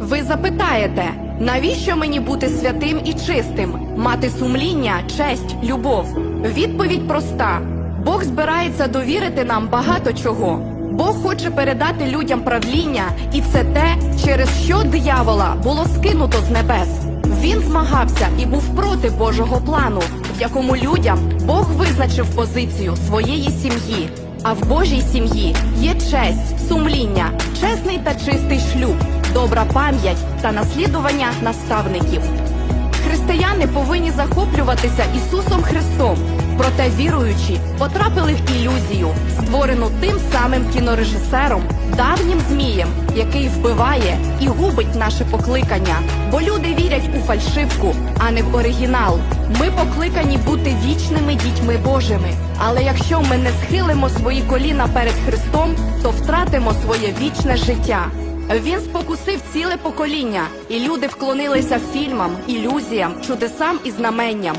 Ви запитаєте, навіщо мені бути святим і чистим, мати сумління, честь, любов? Відповідь проста: Бог збирається довірити нам багато чого. Бог хоче передати людям правління, і це те, через що диявола було скинуто з небес. Він змагався і був проти Божого плану, в якому людям Бог визначив позицію своєї сім'ї. А в Божій сім'ї є честь, сумління, чесний та чистий шлюб, добра пам'ять та наслідування наставників. Християни повинні захоплюватися Ісусом Христом, проте віруючі потрапили в ілюзію, створену тим самим кінорежисером, давнім змієм, який вбиває і губить наше покликання. Бо люди вірять у фальшивку, а не в оригінал. Ми покликані бути вічними дітьми Божими. Але якщо ми не схилимо свої коліна перед Христом, то втратимо своє вічне життя. Він спокусив ціле покоління, і люди вклонилися фільмам, ілюзіям, чудесам і знаменням.